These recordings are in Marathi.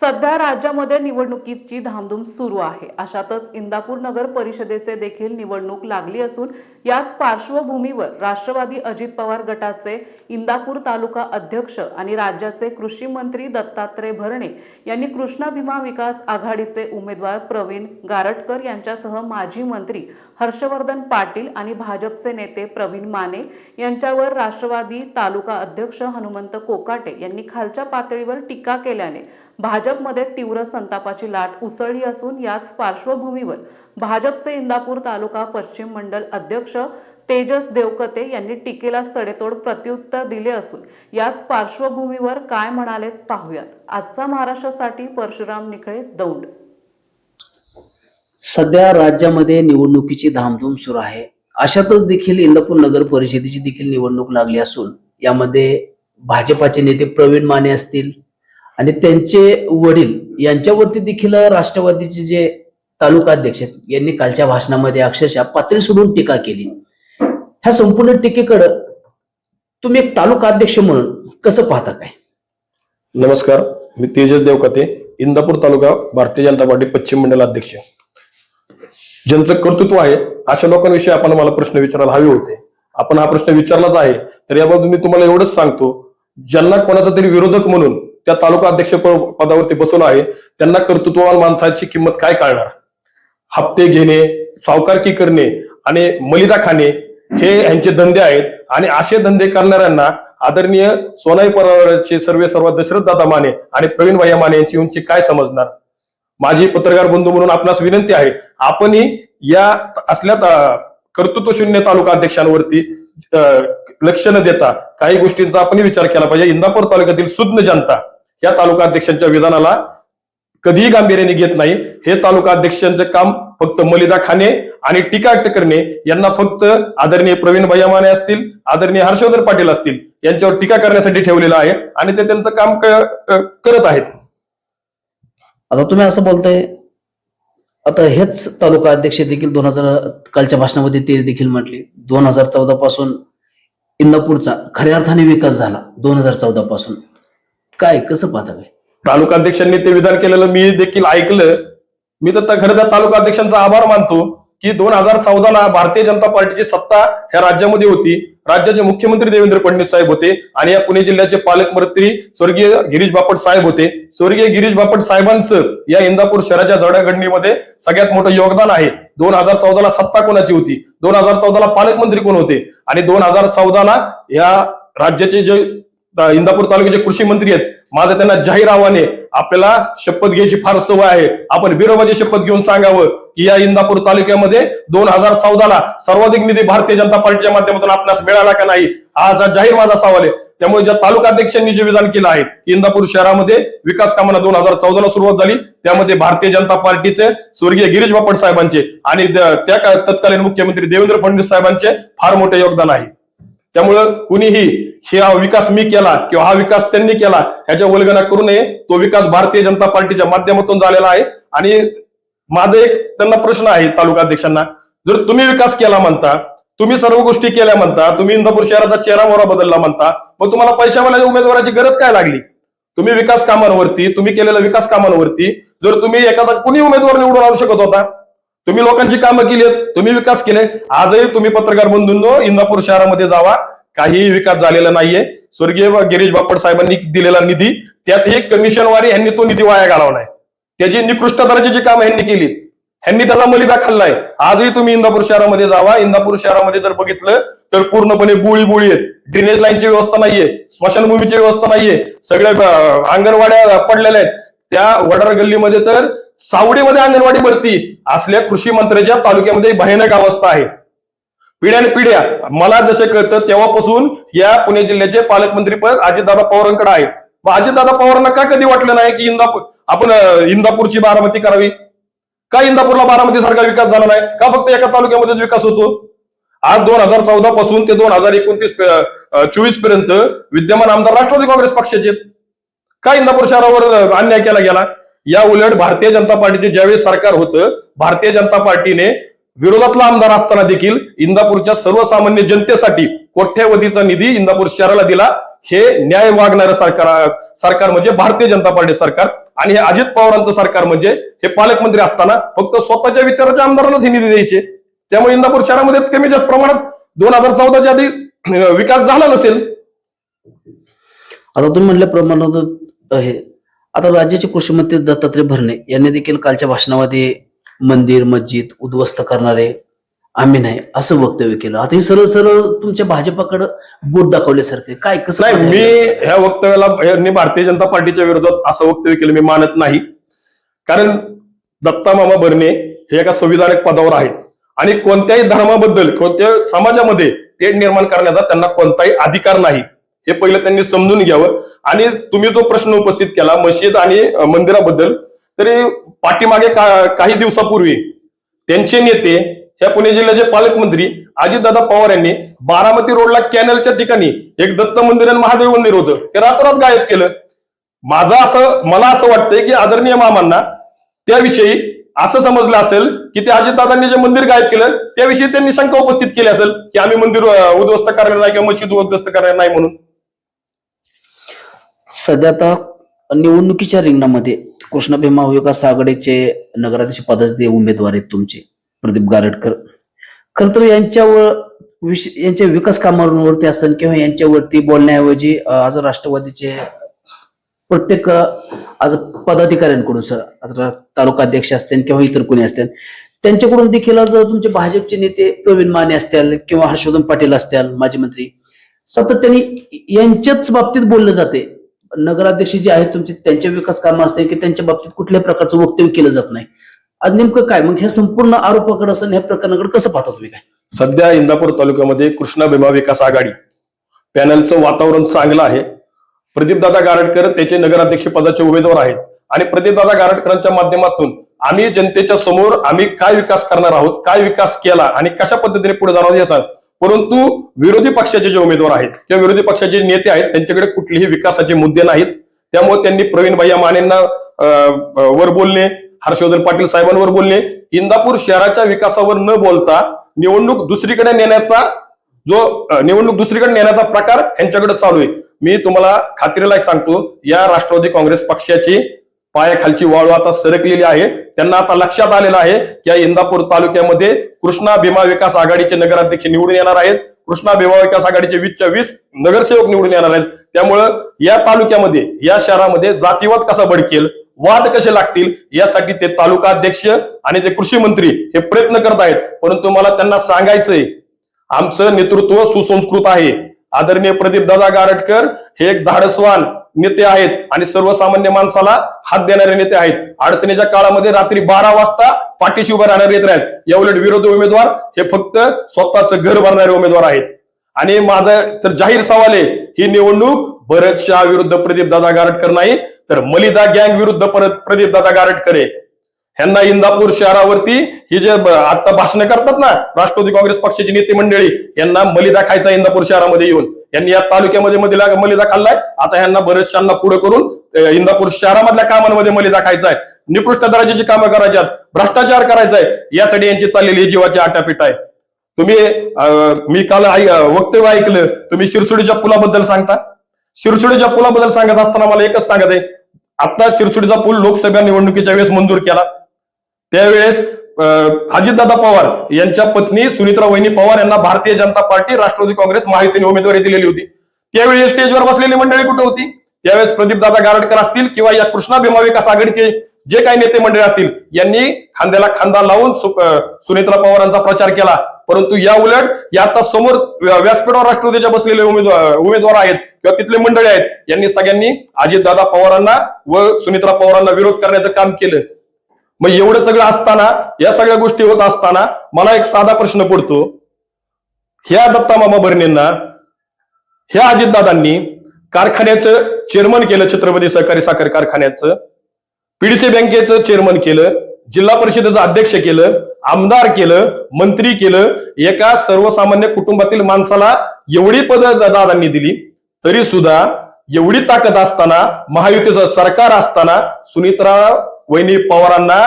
सध्या राज्यामध्ये निवडणुकीची धामधूम सुरू आहे. अशातच इंदापूर नगर परिषदेचे देखील निवडणूक लागली असून याच पार्श्वभूमीवर राष्ट्रवादी अजित पवार गटाचे इंदापूर तालुका अध्यक्ष आणि राज्याचे कृषी मंत्री दत्तात्रय भरणे यांनी कृष्णा भीमा विकास आघाडीचे उमेदवार प्रवीण गारटकर यांच्यासह माजी मंत्री हर्षवर्धन पाटील आणि भाजपचे नेते प्रवीण माने यांच्यावर राष्ट्रवादी तालुका अध्यक्ष हनुमंत कोकाटे यांनी खालच्या पातळीवर टीका केल्याने भाजपमध्ये तीव्र संतापाची लाट उसळली असून याच पार्श्वभूमीवर भाजपचे इंदापूर तालुका पश्चिम मंडल अध्यक्ष तेजस देवकते यांनी टीकेला सडेतोड प्रत्युत्तर दिले असून याच पार्श्वभूमीवर काय म्हणाले पाहूयात. आजचा महाराष्ट्रासाठी परशुराम निखळे दौंड. सध्या राज्यामध्ये निवडणुकीची धामधूम सुरू आहे. अशातच देखील इंदापूर नगर परिषदेची देखील निवडणूक लागली असून यामध्ये भाजपाचे नेते प्रवीण माने असतील आणि त्यांचे वडील यांच्यावरती देखील राष्ट्रवादीचे जे तालुका अध्यक्ष आहेत यांनी कालच्या भाषणामध्ये अक्षरशः पातळी सोडून टीका केली. ह्या संपूर्ण टीकेकडं तुम्ही एक तालुका अध्यक्ष म्हणून कसं पाहता काय? नमस्कार मी तेजस देवकाते इंदापूर तालुका भारतीय जनता पार्टी पश्चिम मंडल अध्यक्ष. ज्यांचं कर्तृत्व आहे अशा लोकांविषयी आपण मला प्रश्न विचारायला हवे होते. आपण हा प्रश्न विचारलाच आहे तर याबाबत मी तुम्हाला एवढंच सांगतो ज्यांना कोणाचा तरी विरोधक म्हणून त्या तालुका अध्यक्ष पदावरती बसवलं आहे. त्यांना कर्तृत्ववान माणसाची किंमत काय कळणार? हप्ते घेणे सावकारकी करणे आणि मलिदा खाणे हे यांचे धंदे आहेत. आणि असे धंदे करणाऱ्यांना आदरणीय सोनाई परिवाराचे सर्वे सर्व दशरथ दादा माने आणि प्रवीण भैया माने यांची उंची काय समजणार? माझी पत्रकार बंधू म्हणून आपणास विनंती आहे आपणही या असल्या कर्तृत्व शून्य तालुका अध्यक्षांवरती अं, लक्ष न देता काही गोष्टींचा आपण विचार केला पाहिजे. इंदापूर तालुक्यातील सुज्ञ जनता या तालुका अध्यक्षांच्या विधानाला कधीही गांभीर्याने घेत नाही. हे तालुका अध्यक्षांचं काम फक्त मलिदा खाणे आणि टीका करणे यांना फक्त आदरणीय प्रवीण भैया माने असतील आदरणीय हर्षवर्धन पाटील असतील यांच्यावर टीका करण्यासाठी ठेवलेलं आहे आणि ते त्यांचं काम करत आहेत. आता तुम्ही असं बोलताय आता हेच तालुका अध्यक्ष देखील दोन हजार कालच्या भाषणामध्ये ते देखील म्हटले दोन हजार चौदा पासून इंदापूरचा खऱ्या अर्थाने विकास झाला दोन हजार चौदा पासून. काय कसं पाहता काय तालुका अध्यक्षांनी ते विधान केलेलं मी देखील ऐकलं. मी तर त्या- खरं तर तालुका अध्यक्षांचा आभार मानतो की दोन हजार चौदाला भारतीय जनता पार्टीची सत्ता ह्या राज्यामध्ये होती. राज्याचे मुख्यमंत्री देवेंद्र फडणवीस साहेब होते आणि या पुणे जिल्ह्याचे पालकमंत्री स्वर्गीय गिरीश बापट साहेब होते. स्वर्गीय गिरीश बापट साहेबांचं या इंदापूर शहराच्या जडणघडणीमध्ये सगळ्यात मोठं योगदान आहे. दोन हजार चौदाला सत्ता कोणाची होती? दोन हजार चौदाला पालकमंत्री कोण होते? आणि दोन हजार चौदाला या राज्याचे जे इंदापूर तालुक्याचे कृषी मंत्री आहेत. माझं त्यांना जाहीर आव्हाने आपल्याला शपथ घ्यायची फार सवय आहे. आपण बिरोबाची शपथ घेऊन सांगावं की या इंदापूर तालुक्यामध्ये दोन हजार चौदाला सर्वाधिक निधी भारतीय जनता पार्टीच्या माध्यमातून आपल्यास मिळाला का नाही? आज हा जाहीर माझा सवाल आहे. त्यामुळे ज्या तालुका अध्यक्षांनी जे विधान केलं आहे की इंदापूर शहरामध्ये विकास कामांना दोन हजार चौदाला सुरुवात झाली त्यामध्ये भारतीय जनता पार्टीचे स्वर्गीय गिरीश बापट साहेबांचे आणि त्या तत्कालीन मुख्यमंत्री देवेंद्र फडणवीस साहेबांचे फार मोठे योगदान आहे. त्यामुळं कुणीही हे हा विकास मी केला किंवा हा विकास त्यांनी केला ह्याच्या वलगना करू नये. तो विकास भारतीय जनता पार्टीच्या माध्यमातून झालेला आहे. आणि माझा एक त्यांना प्रश्न आहे तालुका अध्यक्षांना जर तुम्ही विकास केला म्हणता तुम्ही सर्व गोष्टी केल्या म्हणता तुम्ही इंदापूर शहराचा चेहरा मोहरा बदलला म्हणता मग तुम्हाला पैशावाल्या उमेदवाराची गरज काय लागली? तुम्ही विकास कामांवरती तुम्ही केलेल्या विकास कामांवरती जर तुम्ही एखादा कुणी उमेदवार निवडून आणू शकत होता तुम्ही लोकांची कामं केली आहेत तुम्ही विकास केले. आजही तुम्ही पत्रकार बंधूंनो इंदापूर शहरामध्ये जावा. काहीही विकास झालेला नाहीये. स्वर्गीय गिरीश बापट साहेबांनी दिलेला निधी त्यात कमिशनवारी यांनी तो निधी वाया घालवलाय. त्याची निकृष्ट दर्जाची कामं यांनी केली ह्यांनी त्याचा मलिदा खाल्लाय. आजही तुम्ही इंदापूर शहरामध्ये जावा. इंदापूर शहरामध्ये जर बघितलं तर पूर्णपणे बुळी बुळी आहेत. ड्रेनेज लाईनची व्यवस्था नाहीये. स्मशानभूमीची व्यवस्था नाहीये. सगळ्या अंगणवाड्या पडलेल्या आहेत. त्या वडार गल्लीमध्ये तर सावडीमध्ये अंगणवाडी भरती असल्या कृषी मंत्र्याच्या तालुक्यामध्ये भयानक अवस्था आहे. पिढ्याने पिढ्या मला जसे कळतं तेव्हापासून या पुणे जिल्ह्याचे पालकमंत्री पद अजितदादा पवारांकडे आहे. मग अजितदादा पवारांना का कधी वाटलं नाही की इंदापूर आपण इंदापूरची बारामती करावी? का इंदापूरला बारामती सारखा विकास झाला नाही? का फक्त एका तालुक्यामध्येच विकास होतो? आज दोन हजार चौदा पासून ते दोन हजार एकोणतीस चोवीसपर्यंत विद्यमान आमदार राष्ट्रवादी काँग्रेस पक्षाचे का इंदापूर शहरावर अन्याय केला गेला? या उलट भारतीय जनता पार्टीचे ज्यावेळी सरकार होतं भारतीय जनता पार्टीने विरोधातला आमदार असताना देखील इंदापूरच्या सर्वसामान्य जनतेसाठी कोट्यवधीचा निधी इंदापूर शहराला दिला. हे न्याय वागणारं सरकार सरकार म्हणजे भारतीय जनता पार्टी सरकार आणि हे अजित पवारांचं सरकार म्हणजे हे पालकमंत्री असताना फक्त स्वतःच्या विचाराच्या आमदारांनाच हे निधी द्यायचे. त्यामुळे इंदापूर शहरामध्ये कमी जास्त प्रमाणात दोन हजार चौदाच्या आधी विकास झाला नसेल. आता तुम्ही म्हटल्याप्रमाणे हे आता राज्याचे कृषी मंत्री दत्तात्रय भरणे यांनी देखील कालच्या भाषणामध्ये मंदिर मस्जिद उद्ध्वस्त करणारे आम्ही नाही असं वक्तव्य केलं. आता हे सरळ सरळ तुमच्या भाजपाकडे बोट दाखवल्यासारखे काय कसं नाही मी? ह्या वक्तव्याला यांनी भारतीय जनता पार्टीच्या विरोधात असं वक्तव्य केलं मी मानत नाही. कारण दत्ता मामा भरणे हे एका संविधानिक पदावर आहेत. आणि कोणत्याही धर्माबद्दल कोणत्या समाजामध्ये तेढ निर्माण करण्याचा त्यांना कोणताही अधिकार नाही. हे पहिलं त्यांनी समजून घ्यावं. आणि तुम्ही जो प्रश्न उपस्थित केला मशीद आणि मंदिराबद्दल तरी पाठीमागे का- काही दिवसापूर्वी त्यांचे नेते ह्या पुणे जिल्ह्याचे पालकमंत्री अजितदादा पवार यांनी बारामती रोडला कॅनलच्या ठिकाणी एक दत्त मंदिर आणि महादेव मंदिर होतं ते रातोरात गायब केलं. माझं असं मला असं वाटतंय की आदरणीय मामांना त्याविषयी असं समजलं असेल की ते अजितदादांनी जे मंदिर गायब केलं त्याविषयी त्यांनी शंका उपस्थित केली असेल की आम्ही मंदिर उद्ध्वस्त करणार नाही किंवा मशीद उद्ध्वस्त करणार नाही म्हणून. सध्या आता निवडणुकीच्या रिंगणामध्ये कृष्णा भीमा विकास आघाडीचे नगराध्यक्ष पदाचे उमेदवार आहेत तुमचे प्रदीप गारडकर खर तर यांच्यावर विश यांच्या विकास कामांवरती असेल किंवा यांच्यावरती बोलण्याऐवजी आज राष्ट्रवादीचे प्रत्येक आज पदाधिकाऱ्यांकडून सर आज तालुका अध्यक्ष असतील किंवा इतर कोणी असतील त्यांच्याकडून देखील आज तुमचे भाजपचे नेते प्रवीण माने असतील किंवा हर्षवर्धन पाटील असतील माजी मंत्री सातत्याने यांच्याच बाबतीत बोललं जाते. नगराध्यक्ष जे आहेत तुमचे त्यांच्या विकास कामं असते की त्यांच्या बाबतीत कुठल्याही प्रकारचं वक्तव्य केलं जात नाही. आज नेमकं काय? मग ह्या संपूर्ण आरोपाकडे असताना ह्या प्रकरणाकडे कसं पाहता तुम्ही काय? सध्या इंदापूर तालुक्यामध्ये कृष्णा भीमा विकास आघाडी पॅनलचं वातावरण चांगलं आहे. प्रदीपदादा गारडकर त्याचे नगराध्यक्ष पदाचे उमेदवार आहेत. आणि प्रदीपदादा गारडकरांच्या माध्यमातून आम्ही जनतेच्या समोर आम्ही काय विकास करणार आहोत काय विकास केला आणि कशा पद्धतीने पुढे जाणार हे सांग. परंतु विरोधी पक्षाचे जे उमेदवार आहेत किंवा विरोधी पक्षाचे नेते आहेत त्यांच्याकडे कुठलेही विकासाचे मुद्दे नाहीत. त्यामुळे त्यांनी प्रवीण भैया मानेंना वर बोलणे हर्षवर्धन पाटील साहेबांवर बोलणे इंदापूर शहराच्या विकासावर न बोलता निवडणूक दुसरीकडे नेण्याचा जो निवडणूक दुसरीकडे नेण्याचा प्रकार यांच्याकडे चालू आहे. मी तुम्हाला खात्रीला सांगतो या राष्ट्रवादी काँग्रेस पक्षाची पायाखालची वाळू आता सरकलेली आहे. त्यांना आता लक्षात आलेलं आहे की या इंदापूर तालुक्यामध्ये कृष्णा भीमा विकास आघाडीचे नगराध्यक्ष निवडून येणार आहेत. कृष्णा भीमा विकास आघाडीचे वीसच्या वीस नगरसेवक निवडून येणार आहेत. त्यामुळं या तालुक्यामध्ये या शहरामध्ये जातीवाद कसा भडकेल वाद कसे लागतील यासाठी ते तालुका अध्यक्ष आणि ते कृषी मंत्री हे प्रयत्न करत आहेत. परंतु मला त्यांना सांगायचंय आमचं नेतृत्व सुसंस्कृत आहे. आदरणीय प्रदीप दादा गारटकर हे एक धाडसवान नेते आहेत आणि सर्वसामान्य माणसाला हात देणारे नेते आहेत. अडचणीच्या काळामध्ये रात्री बारा वाजता पाठीशी उभे राहणारे येत आहेत या उलट विरोधी उमेदवार हे फक्त स्वतःच घर भरणारे उमेदवार आहेत. आणि माझा तर जाहीर सवाल आहे ही निवडणूक भरत शाह विरुद्ध प्रदीप दादा गारटकर नाही तर मलिदा गँग विरुद्ध परत प्रदीप दादा गारटकर आहे. ह्यांना इंदापूर शहरावरती ही जे आता भाषण करतात ना राष्ट्रवादी काँग्रेस पक्षाची नेते मंडळी यांना मलिदा खायचा इंदापूर शहरामध्ये येऊन. यांनी या तालुक्यामध्ये मलिदा मलिदा खाल्लाय. आता ह्यांना बरेचशांना पुढे करून इंदापूर शहरामधल्या कामांमध्ये मलिदा खायचा आहे निकृष्ट दर्जाची कामं करायची आहेत. भ्रष्टाचार करायचा आहे यासाठी यांची चाललेली ही जीवाची आटापीठ आहे. तुम्ही मी काल ऐ- वक्तव्य ऐकलं. तुम्ही शिरसुडीच्या पुलाबद्दल सांगता? शिरसुडीच्या पुलाबद्दल सांगत असताना मला एकच सांगत आहे. आता शिरसुडीचा पूल लोकसभा निवडणुकीच्या वेळेस मंजूर केला. त्यावेळेस अजितदादा पवार यांच्या पत्नी सुनित्रा वहिनी पवार यांना भारतीय जनता पार्टी राष्ट्रवादी काँग्रेस महायुतीने उमेदवारी दिलेली होती. त्यावेळी स्टेजवर बसलेली मंडळी कुठे होती? त्यावेळेस प्रदीपदादा गारडकर असतील किंवा या कृष्णा भीमा विकास आघाडीचे जे काही नेते मंडळी असतील यांनी खांद्याला खांदा लावून सु- सुनेत्रा पवारांचा प्रचार केला. परंतु या उलट या आता समोर व्यासपीठावर राष्ट्रवादीच्या बसलेले उमेदवार उमेदवार आहेत किंवा तिथले मंडळी आहेत यांनी सगळ्यांनी अजितदादा पवारांना व सुनित्रा पवारांना विरोध करण्याचं काम केलं. मग एवढं सगळं असताना या सगळ्या गोष्टी होत असताना मला एक साधा प्रश्न पडतो. ह्या दत्ता मामा भरणेंना ह्या अजितदादांनी कारखान्याचं चेअरमन केलं छत्रपती सहकारी साखर कारखान्याचं. पीडीसी बँकेचं चेअरमन केलं जिल्हा परिषदेचं अध्यक्ष केलं आमदार केलं मंत्री केलं एका सर्वसामान्य कुटुंबातील माणसाला एवढी पद दादांनी दिली तरी सुद्धा एवढी ताकद असताना महायुतीचं सरकार असताना सुनीतराव वहिनी पवारांना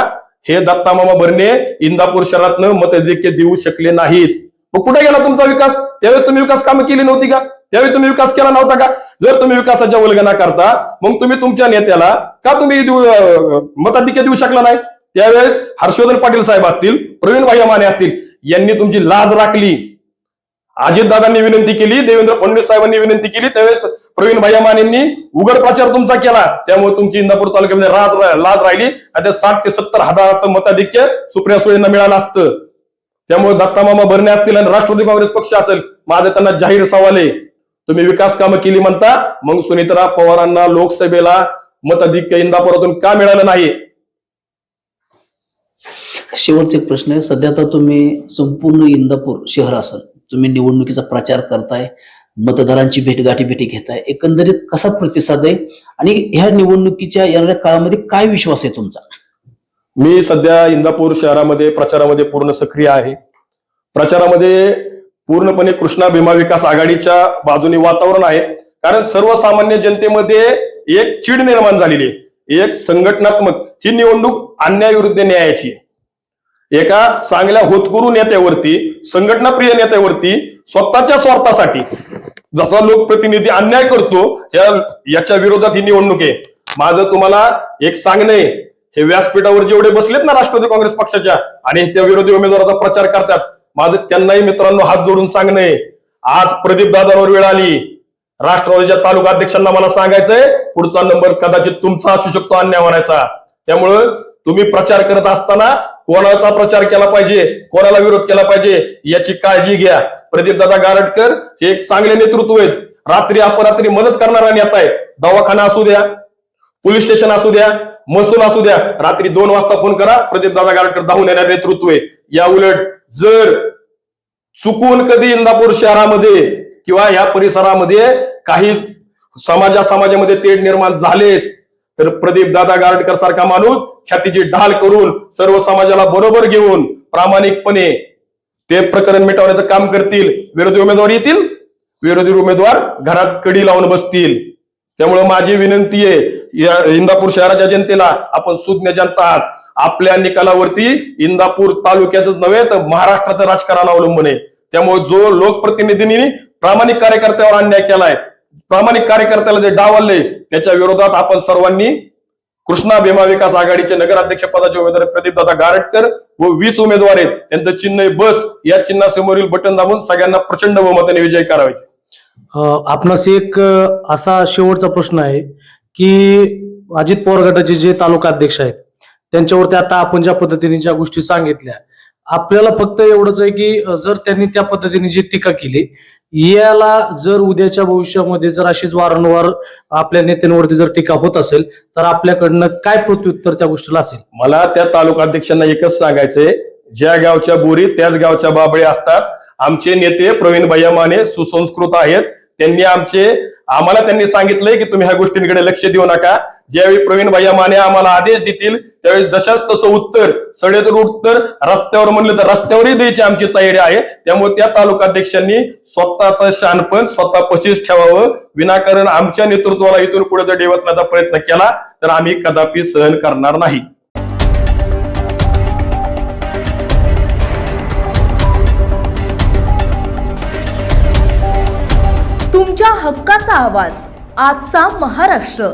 हे दत्ता मामा भरणे इंदापूर शहरातनं मतदैक्य देऊ शकले नाहीत. मग कुठे गेला तुमचा विकास? त्यावेळी तुम्ही विकास कामं केली नव्हती का? त्यावेळी तुम्ही विकास केला नव्हता का? जर तुम्ही विकासाच्या वल्गना करता मग तुम्ही तुमच्या नेत्याला का तुम्ही देऊ मताधिक्य देऊ शकला नाही? त्यावेळेस हर्षवर्धन पाटील साहेब असतील प्रवीण भाई माने असतील यांनी तुमची लाज राखली. अजितदादांनी विनंती केली देवेंद्र फडणवीस साहेबांनी विनंती केली त्यावेळेस प्रवीण भाई मानेंनी उघड प्रचार तुमचा केला. त्यामुळे तुमची इंदापूर तालुक्यामध्ये राज लाज राहिली. आणि त्या साठ ते सत्तर हजाराचं मताधिक्य सुप्रिया सुळेंना मिळालं असतं. त्यामुळे दत्तामामा भरणे असतील आणि राष्ट्रवादी काँग्रेस पक्ष असेल माझे त्यांना जाहीर सवाल आहे. तुम्ही विकास कामं केली म्हणता मग सुनीत्रा पवारांना लोकसभेला मताधिक्य इंदापुरातून का मिळालं नाही? शेवटचे एक प्रश्न आहे. सध्या तर तुम्ही संपूर्ण इंदापूर शहर असेल. तुम्ही निवडणुकीचा प्रचार करताय. मतदारांची भेटगाठी भेटी घेताय. एकंदरीत कसा प्रतिसाद आहे? आणि ह्या निवडणुकीच्या येणाऱ्या काळामध्ये काय विश्वास आहे तुमचा? मी सध्या इंदापूर शहरामध्ये प्रचारामध्ये पूर्ण सक्रिय आहे. प्रचारामध्ये पूर्णपणे कृष्णा भीमा विकास आघाडीच्या बाजूने वातावरण आहे. कारण सर्वसामान्य जनतेमध्ये एक चीड निर्माण झालेली आहे. एक संघटनात्मक ही निवडणूक अन्यायविरुद्ध न्यायाची एका चांगल्या होतकुरू नेत्यावरती संघटनाप्रिय नेत्यावरती स्वतःच्या स्वार्थासाठी जसा लोकप्रतिनिधी अन्याय करतो या याच्या विरोधात ही निवडणूक आहे. माझं तुम्हाला एक सांगणं हे व्यासपीठावर जेवढे बसलेत ना राष्ट्रवादी काँग्रेस पक्षाच्या आणि त्या विरोधी उमेदवाराचा प्रचार करतात माझं त्यांनाही मित्रांनो हात जोडून सांगणं. आज प्रदीप दादांवर वेळ आली. राष्ट्रवादीच्या तालुका अध्यक्षांना मला सांगायचंय पुढचा नंबर कदाचित तुमचा असू शकतो अन्याय म्हणायचा. त्यामुळं तुम्ही प्रचार करत असताना कोणाचा प्रचार केला पाहिजे कोणाला विरोध केला पाहिजे याची काळजी घ्या. प्रदीपदादा गारटकर हे एक चांगले नेतृत्व आहेत. रात्री अपरात्री मदत करणारा नेता आहे. दवाखाना असू द्या पोलीस स्टेशन असू द्या महसूल असू द्या रात्री दोन वाजता फोन करा. प्रदीप दादा गारटकर धावून येणार नेतृत्व आहे. या उलट जर चुकून कधी इंदापूर शहरामध्ये किंवा या परिसरामध्ये काही समाजा समाजामध्ये तेढ निर्माण झालेच तर प्रदीप दादा गारटकर सारखा माणूस छातीची ढाल करून सर्व समाजाला बरोबर घेऊन प्रामाणिकपणे ते प्रकरण मिटवण्याचं काम करतील. विरोधी उमेदवार येतील विरोधी उमेदवार घरात कडी लावून बसतील. त्यामुळे माझी विनंती आहे या इंदापूर शहराच्या जनतेला आपण सुज्ञ जनता आहात. आपल्या निकालावरती इंदापूर तालुक्याच नव्हे तर महाराष्ट्राचं राजकारण अवलंबून आहे. त्यामुळे जो लोकप्रतिनिधींनी प्रामाणिक कार्यकर्त्यावर अन्याय केलाय प्रामाणिक कार्यकर्त्याला जे डावलले त्याच्या विरोधात आपण सर्वांनी कृष्णा भीमा विकास आघाडीचे नगराध्यक्ष पदाचे उमेदवार प्रदीप दादा गारटकर व वीस उमेदवार आहेत. त्यांचं चिन्ह बस. या चिन्हासमोरील बटन दाबून सगळ्यांना प्रचंड बहुमताने विजय करावायचे आपणास एक असा शेवटचा प्रश्न आहे की अजित पवार गटाचे जे तालुका अध्यक्ष आहेत त्यांच्यावरती आता आपण ज्या पद्धतीने ज्या गोष्टी सांगितल्या आपल्याला फक्त एवढंच आहे की जर त्यांनी त्या पद्धतीने जी टीका केली याला जर उद्याच्या भविष्यामध्ये जर अशीच वारंवार आपल्या नेत्यांवरती जर टीका होत असेल तर आपल्याकडनं काय प्रत्युत्तर त्या गोष्टीला असेल? मला त्या तालुका अध्यक्षांना एकच सांगायचंय ज्या गावच्या बोरी त्याच गावच्या बाबळे असतात. आमचे नेते प्रवीण भैया माने सुसंस्कृत आहेत. त्यांनी आमचे आम्हाला त्यांनी सांगितलंय की तुम्ही ह्या गोष्टींकडे लक्ष देऊ नका. ज्यावेळी प्रवीण भैया माने आम्हाला आदेश देतील त्यावेळी जशाच तसं उत्तर सडेतून उत्तर रस्त्यावर म्हणलं तर रस्त्यावरही द्यायची आमची तयारी आहे. त्यामुळे त्या तालुकाध्यक्षांनी स्वतःचं शानपण स्वतः पशीच ठेवावं. विनाकारण आमच्या नेतृत्वाला इथून पुढे जर डेवचण्याचा प्रयत्न केला तर आम्ही कदापि सहन करणार नाही. तुमच्या हक्काचा आवाज आजचा महाराष्ट्र.